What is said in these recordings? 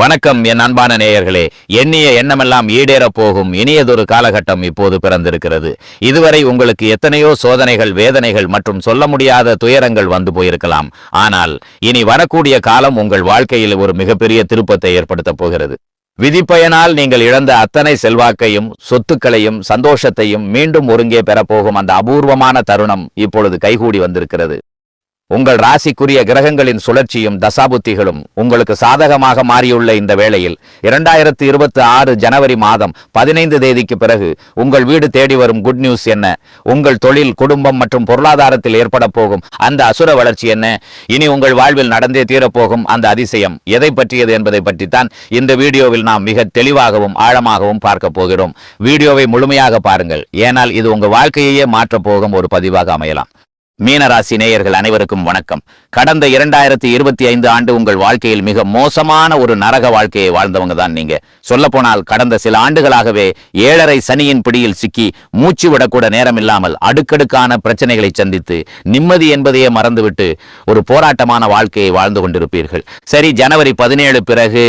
வணக்கம் என் அன்பான நேயர்களே. எண்ணிய எண்ணமெல்லாம் ஈடேறப் போகும் இனியதொரு காலகட்டம் இப்போது பிறந்திருக்கிறது. இதுவரை உங்களுக்கு எத்தனையோ சோதனைகள் வேதனைகள் மற்றும் சொல்ல முடியாத துயரங்கள் வந்து போயிருக்கலாம். ஆனால் இனி வரக்கூடிய காலம் உங்கள் வாழ்க்கையில் ஒரு மிகப்பெரிய திருப்பத்தை ஏற்படுத்தப் போகிறது. விதிப்பயனால் நீங்கள் இழந்த அத்தனை செல்வாக்கையும் சொத்துக்களையும் சந்தோஷத்தையும் மீண்டும் ஒருங்கே பெறப்போகும் அந்த அபூர்வமான தருணம் இப்பொழுது கைகூடி வந்திருக்கிறது. உங்கள் ராசிக்குரிய கிரகங்களின் சுழற்சியும் தசாபுத்திகளும் உங்களுக்கு சாதகமாக மாறியுள்ள இந்த வேளையில் இரண்டாயிரத்து இருபத்தி ஆறு ஜனவரி மாதம் பதினைந்து தேதிக்கு பிறகு உங்கள் வீடு தேடி வரும் குட் நியூஸ் என்ன? உங்கள் தொழில் குடும்பம் மற்றும் பொருளாதாரத்தில் ஏற்பட போகும் அந்த அசுர வளர்ச்சி என்ன? இனி உங்கள் வாழ்வில் நடந்தே தீரப்போகும் அந்த அதிசயம் எதை பற்றியது என்பதை பற்றித்தான் இந்த வீடியோவில் நாம் மிக தெளிவாகவும் ஆழமாகவும் பார்க்க போகிறோம். வீடியோவை முழுமையாக பாருங்கள். ஏனால் இது உங்கள் வாழ்க்கையையே மாற்றப் போகும் ஒரு பதிவாக அமையலாம். மீனராசி நேயர்கள் அனைவருக்கும் வணக்கம். கடந்த இரண்டாயிரத்தி இருபத்தி ஐந்து ஆண்டு உங்கள் வாழ்க்கையில் மிக மோசமான ஒரு நரக வாழ்க்கையை வாழ்ந்தவங்க தான் நீங்க. சொல்ல போனால் கடந்த சில ஆண்டுகளாகவே ஏழரை சனியின் பிடியில் சிக்கி மூச்சு விடக்கூட நேரம் இல்லாமல் அடுக்கடுக்கான பிரச்சனைகளை சந்தித்து நிம்மதி என்பதையே மறந்துவிட்டு ஒரு போராட்டமான வாழ்க்கையை வாழ்ந்து கொண்டிருப்பீர்கள். சரி ஜனவரி பதினேழு பிறகு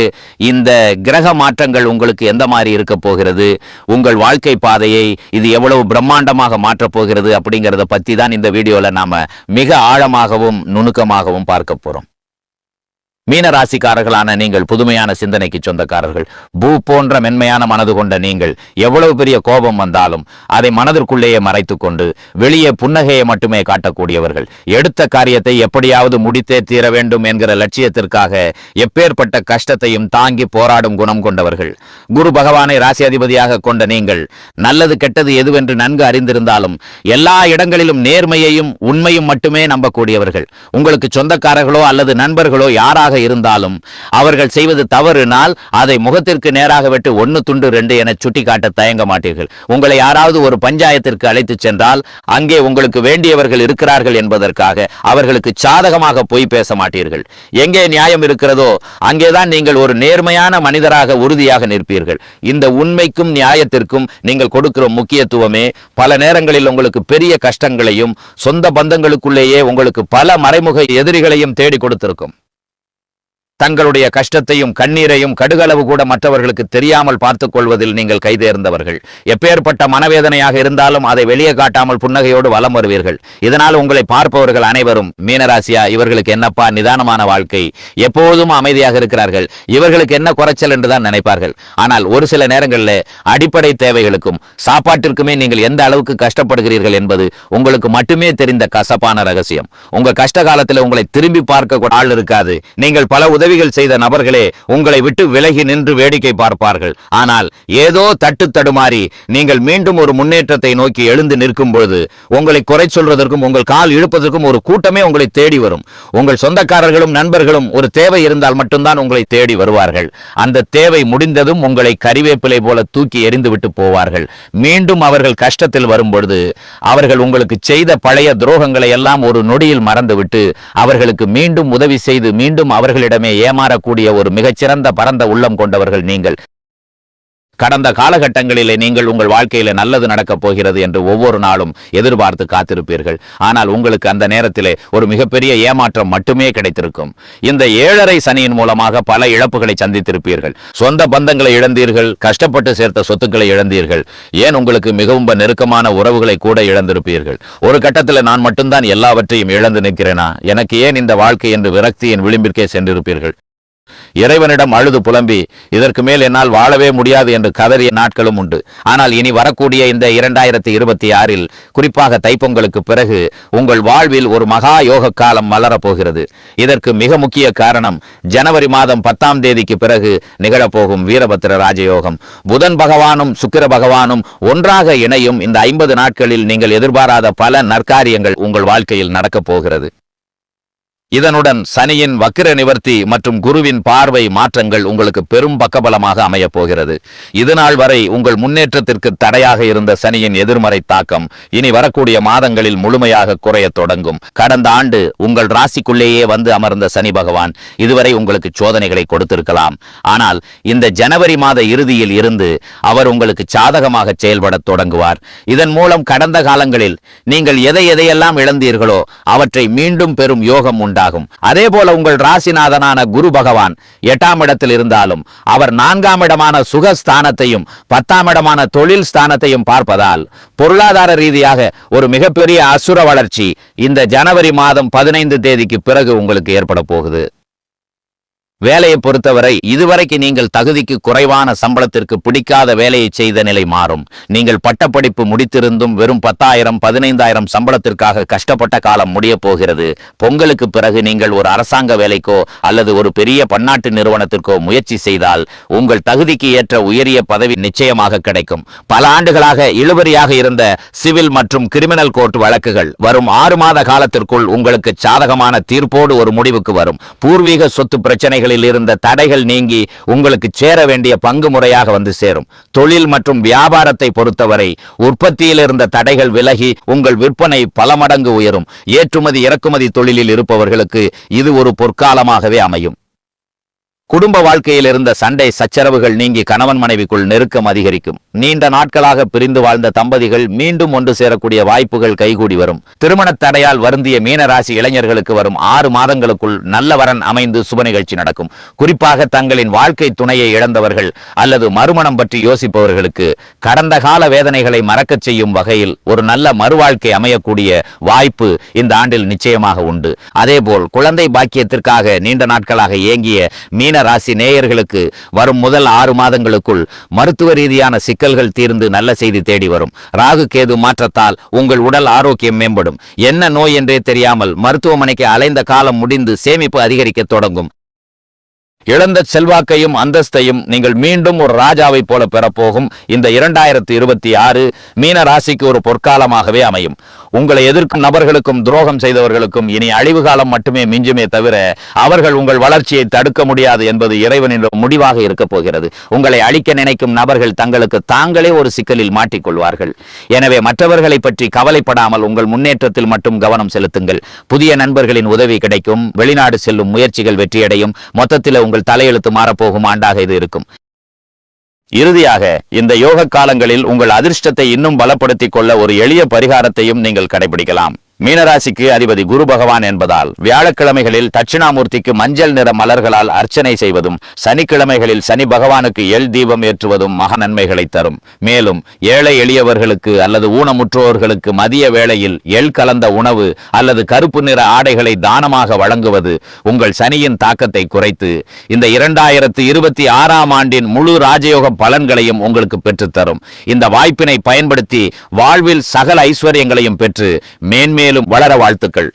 இந்த கிரக மாற்றங்கள் உங்களுக்கு எந்த மாதிரி இருக்க போகிறது? உங்கள் வாழ்க்கை பாதையை இது எவ்வளவு பிரம்மாண்டமாக மாற்றப் போகிறது அப்படிங்கிறத பத்தி தான் இந்த வீடியோல நாம மிக ஆழமாகவும் நுணுக்கமாக விவரமாகவும் பார்க்க போறோம். மீன ராசிக்காரர்களான நீங்கள் புதுமையான சிந்தனைக்கு சொந்தக்காரர்கள். பூ போன்ற மென்மையான மனது கொண்ட நீங்கள் எவ்வளவு பெரிய கோபம் வந்தாலும் அதை மனதிற்குள்ளேயே மறைத்துக் கொண்டு வெளியே புன்னகையை மட்டுமே காட்டக்கூடியவர்கள். எடுத்த காரியத்தை எப்படியாவது முடித்தே தீர வேண்டும் என்கிற லட்சியத்திற்காக எப்பேற்பட்ட கஷ்டத்தையும் தாங்கி போராடும் குணம் கொண்டவர்கள். குரு பகவானை ராசி அதிபதியாக கொண்ட நீங்கள் நல்லது கெட்டது எதுவென்று நன்கு அறிந்திருந்தாலும் எல்லா இடங்களிலும் நேர்மையையும் உண்மையும் மட்டுமே நம்பக்கூடியவர்கள். உங்களுக்கு சொந்தக்காரர்களோ அல்லது நண்பர்களோ யாராக இருந்தாலும் அவர்கள் செய்வது தவறுனால் அதை முகத்திற்கு நேராக விட்டு ஒன்னு துண்டு ரெண்டு என சுட்டிக்காட்ட தயங்க மாட்டீர்கள். உங்களை யாராவது ஒரு பஞ்சாயத்திற்கு அழைத்து சென்றால் அங்கே உங்களுக்கு வேண்டியவர்கள் இருக்கிறார்கள் என்பதற்காக அவர்களுக்கு சாதகமாக போய் பேச மாட்டீர்கள். எங்கே நியாயம் இருக்கிறதோ அங்கேதான் நீங்கள் ஒரு நேர்மையான மனிதராக உறுதியாக நிற்பீர்கள். இந்த உண்மைக்கும் நியாயத்திற்கும் நீங்கள் கொடுக்கிற முக்கியத்துவமே பல நேரங்களில் உங்களுக்கு பெரிய கஷ்டங்களையும் சொந்த பந்தங்களுக்குள்ளேயே உங்களுக்கு பல மறைமுக எதிரிகளையும் தேடி கொடுத்திருக்கும். தங்களுடைய கஷ்டத்தையும் கண்ணீரையும் கடுகளவு கூட மற்றவர்களுக்கு தெரியாமல் பார்த்துக் கொள்வதில் நீங்கள் கைதேர்ந்தவர்கள். எப்பேற்பட்ட மனவேதனையாக இருந்தாலும் அதை வெளியே காட்டாமல் புன்னகையோடு வலம் வருவீர்கள். இதனால் உங்களை பார்ப்பவர்கள் அனைவரும் மீனராசியா இவர்களுக்கு என்னப்பா நிதானமான வாழ்க்கை? எப்போதும் அமைதியாக இருக்கிறார்கள். இவர்களுக்கு என்ன குறைச்சல் என்றுதான் நினைப்பார்கள். ஆனால் ஒரு சில நேரங்களில் அடிப்படை தேவைகளுக்கும் சாப்பாட்டிற்குமே நீங்கள் எந்த அளவுக்கு கஷ்டப்படுகிறீர்கள் என்பது உங்களுக்கு மட்டுமே தெரிந்த கசப்பான ரகசியம். உங்க கஷ்ட காலத்தில் உங்களை திரும்பி பார்க்க ஆள் இருக்காது. நீங்கள் பல உதவி உதவிகள் செய்த நபர்களே உங்களை விட்டு விலகி நின்று வேடிக்கை பார்ப்பார்கள். ஆனால் ஏதோ தட்டு தடுமாறி நீங்கள் மீண்டும் ஒரு முன்னேற்றத்தை நோக்கி எழுந்து நிற்கும் பொழுது உங்களை குறை சொல்வதற்கும் உங்கள் கால் இழுப்பதற்கும் ஒரு கூட்டமே உங்களை தேடி வரும். உங்கள் சொந்தக்காரர்களும் நண்பர்களும் ஒரு தேவை இருந்தால் மட்டும்தான் உங்களை தேடி வருவார்கள். அந்த தேவை முடிந்ததும் உங்களை கறிவேப்பிலை போல தூக்கி எறிந்துவிட்டு போவார்கள். மீண்டும் அவர்கள் கஷ்டத்தில் வரும் பொழுது அவர்கள் உங்களுக்கு செய்த பழைய துரோகங்களை எல்லாம் ஒரு நொடியில் மறந்துவிட்டு அவர்களுக்கு மீண்டும் உதவி செய்து மீண்டும் அவர்களிடமே ஏமாறக்கூடிய ஒரு மிகச்சிறந்த பரந்த உள்ளம் கொண்டவர்கள் நீங்கள். கடந்த காலகட்டங்களிலே நீங்கள் உங்கள் வாழ்க்கையில நல்லது நடக்கப் போகிறது என்று ஒவ்வொரு நாளும் எதிர்பார்த்து காத்திருப்பீர்கள். ஆனால் உங்களுக்கு அந்த நேரத்திலே ஒரு மிகப்பெரிய ஏமாற்றம் மட்டுமே கிடைத்திருக்கும். இந்த ஏழரை சனியின் மூலமாக பல இழப்புகளை சந்தித்திருப்பீர்கள். சொந்த பந்தங்களை இழந்தீர்கள் கஷ்டப்பட்டு சேர்த்த சொத்துக்களை இழந்தீர்கள். ஏன் உங்களுக்கு மிகவும் நெருக்கமான உறவுகளை கூட இழந்திருப்பீர்கள்? ஒரு கட்டத்தில் நான் மட்டும்தான் எல்லாவற்றையும் இழந்து நிற்கிறேனா? எனக்கு ஏன் இந்த வாழ்க்கை என்று விரக்தியின் விளிம்பிற்கே சென்றிருப்பீர்கள்? இறைவனிடம் அழுது புலம்பி இதற்கு மேல் என்னால் வாழவே முடியாது என்று கதறிய நாட்களும் உண்டு. ஆனால் இனி வரக்கூடிய இந்த இரண்டாயிரத்தி இருபத்தி ஆறில் குறிப்பாக தைப்பொங்கலுக்கு பிறகு உங்கள் வாழ்வில் ஒரு மகா யோக காலம் மலரப் போகிறது இதற்கு மிக முக்கிய காரணம் ஜனவரி மாதம் பத்தாம் தேதிக்கு பிறகு நிகழப்போகும் வீரபத்திர ராஜயோகம். புதன் பகவானும் சுக்கிர பகவானும் ஒன்றாக இணையும் இந்த ஐம்பது நாட்களில் நீங்கள் எதிர்பாராத பல நற்காரியங்கள் உங்கள் வாழ்க்கையில் நடக்கப் போகிறது. இதனுடன் சனியின் வக்கிர நிவர்த்தி மற்றும் குருவின் பார்வை மாற்றங்கள் உங்களுக்கு பெரும் பக்கபலமாக அமையப் போகிறது. இதுநாள் வரை உங்கள் முன்னேற்றத்திற்கு தடையாக இருந்த சனியின் எதிர்மறை தாக்கம் இனி வரக்கூடிய மாதங்களில் முழுமையாக குறைய தொடங்கும். கடந்த ஆண்டு உங்கள் ராசிக்குள்ளேயே வந்து அமர்ந்த சனி பகவான் இதுவரை உங்களுக்கு சோதனைகளை கொடுத்திருக்கலாம். ஆனால் இந்த ஜனவரி மாத இறுதியில் இருந்து அவர் உங்களுக்கு சாதகமாக செயல்பட தொடங்குவார். இதன் மூலம் கடந்த காலங்களில் நீங்கள் எதை எதையெல்லாம் இழந்தீர்களோ அவற்றை மீண்டும் பெறும் யோகம் உண்டு உண்டாகும். அதே போல உங்கள் ராசிநாதனான குரு பகவான் எட்டாம் இடத்தில் இருந்தாலும் அவர் நான்காம் இடமான சுகஸ்தானத்தையும் பத்தாம் இடமான தொழில் ஸ்தானத்தையும் பார்ப்பதால் பொருளாதார ரீதியாக ஒரு மிகப்பெரிய அசுர வளர்ச்சி இந்த ஜனவரி மாதம் பதினைந்து தேதிக்கு பிறகு உங்களுக்கு ஏற்பட போகுது. வேலையை பொறுத்தவரை இதுவரைக்கு நீங்கள் தகுதிக்கு குறைவான சம்பளத்திற்கு பிடிக்காத வேலையை செய்த நிலை மாறும். நீங்கள் பட்டப்படிப்பு முடித்திருந்தும் வெறும் பத்தாயிரம் பதினைந்தாயிரம் சம்பளத்திற்காக கஷ்டப்பட்ட காலம் முடிய போகிறது. பொங்கலுக்கு பிறகு நீங்கள் ஒரு அரசாங்க வேலைக்கோ அல்லது ஒரு பெரிய பன்னாட்டு நிறுவனத்திற்கோ முயற்சி செய்தால் உங்கள் தகுதிக்கு ஏற்ற உயரிய பதவி நிச்சயமாக கிடைக்கும். பல ஆண்டுகளாக இழுபறியாக இருந்த சிவில் மற்றும் கிரிமினல் கோர்ட் வழக்குகள் வரும் ஆறு மாத காலத்திற்குள் உங்களுக்கு சாதகமான தீர்ப்போடு ஒரு முடிவுக்கு வரும். பூர்வீக சொத்து பிரச்சனைகள் பிரச்சனைகளில் இருந்த தடைகள் நீங்கி உங்களுக்கு சேர வேண்டிய பங்கு முறையாக வந்து சேரும். தொழில் மற்றும் வியாபாரத்தை பொறுத்தவரை உற்பத்தியில் இருந்த தடைகள் விலகி உங்கள் விற்பனை பல மடங்கு உயரும். ஏற்றுமதி இறக்குமதி தொழிலில் இருப்பவர்களுக்கு இது ஒரு பொற்காலமாகவே அமையும். குடும்ப வாழ்க்கையில் இருந்த சண்டை சச்சரவுகள் நீங்கி கணவன் மனைவிக்குள் நெருக்கம் அதிகரிக்கும். நீண்ட நாட்களாக பிரிந்து வாழ்ந்த தம்பதிகள் மீண்டும் ஒன்று சேரக்கூடிய வாய்ப்புகள் கைகூடி வரும். திருமண தடையால் வருந்திய மீனராசி இளைஞர்களுக்கு வரும் ஆறு மாதங்களுக்குள் நல்ல வரன் அமைந்து சுப நிகழ்ச்சி நடக்கும். குறிப்பாக தங்களின் வாழ்க்கை துணையை இழந்தவர்கள் அல்லது மறுமணம் பற்றி யோசிப்பவர்களுக்கு கடந்த கால வேதனைகளை மறக்கச் செய்யும் வகையில் ஒரு நல்ல மறுவாழ்க்கை அமையக்கூடிய வாய்ப்பு இந்த ஆண்டில் நிச்சயமாக உண்டு. அதேபோல் குழந்தை பாக்கியத்திற்காக நீண்ட நாட்களாக ஏங்கிய மீன ராசி நேயர்களுக்கு வரும் முதல் ஆறு மாதங்களுக்குள் மருத்துவ ரீதியான சிக்கல்கள் தீர்ந்து நல்ல செய்தி தேடி வரும். ராகு கேது மாற்றத்தால் உங்கள் உடல் ஆரோக்கியம் மேம்படும். என்ன நோய் என்றே தெரியாமல் மருத்துவமனைக்கு அலைந்த காலம் முடிந்து சேமிப்பு அதிகரிக்க தொடங்கும். இழந்த செல்வாக்கையும் அந்தஸ்தையும் நீங்கள் மீண்டும் ஒரு ராஜாவை போல பெறப்போகும் இந்த இரண்டாயிரத்தி இருபத்தி ஆறு மீன ராசிக்கு ஒரு பொற்காலமாகவே அமையும். உங்களை எதிர்க்கும் நபர்களுக்கும் துரோகம் செய்தவர்களுக்கும் இனி அழிவு காலம் மட்டுமே மிஞ்சுமே தவிர அவர்கள் உங்கள் வளர்ச்சியை தடுக்க முடியாது என்பது இறைவனின் முடிவாக இருக்க போகிறது. உங்களை அழிக்க நினைக்கும் நபர்கள் தங்களுக்கு தாங்களே ஒரு சிக்கலில் மாட்டிக்கொள்வார்கள். எனவே மற்றவர்களை பற்றி கவலைப்படாமல் உங்கள் முன்னேற்றத்தில் மட்டும் கவனம் செலுத்துங்கள். புதிய நண்பர்களின் உதவி கிடைக்கும். வெளிநாடு செல்லும் முயற்சிகள் வெற்றியடையும். மொத்தத்தில் உங்கள் தலையெழுத்து மாறப்போகும் ஆண்டாக இது இருக்கும். இறுதியாக இந்த யோக காலங்களில் உங்கள் அதிர்ஷ்டத்தை இன்னும் பலப்படுத்திக் கொள்ள ஒரு எளிய பரிகாரத்தையும் நீங்கள் கடைபிடிக்கலாம். மீனராசிக்கு அதிபதி குரு பகவான் என்பதால் வியாழக்கிழமைகளில் தட்சிணாமூர்த்திக்கு மஞ்சள் நிற மலர்களால் அர்ச்சனை செய்வதும் சனிக்கிழமைகளில் சனி பகவானுக்கு எல் தீபம் ஏற்றுவதும் மக நன்மைகளை தரும். மேலும் ஏழை எளியவர்களுக்கு அல்லது ஊனமுற்றோர்களுக்கு மதிய வேளையில் எல் கலந்த உணவு அல்லது கருப்பு நிற ஆடைகளை தானமாக வழங்குவது உங்கள் சனியின் தாக்கத்தை குறைத்து இந்த இரண்டாயிரத்து இருபத்தி ஆறாம் ஆண்டின் முழு ராஜயோக பலன்களையும் உங்களுக்கு பெற்றுத்தரும். இந்த வாய்ப்பினை பயன்படுத்தி வாழ்வில் சகல ஐஸ்வர்யங்களையும் பெற்று மேன்மே மேலும் வளர வாழ்த்துக்கள்.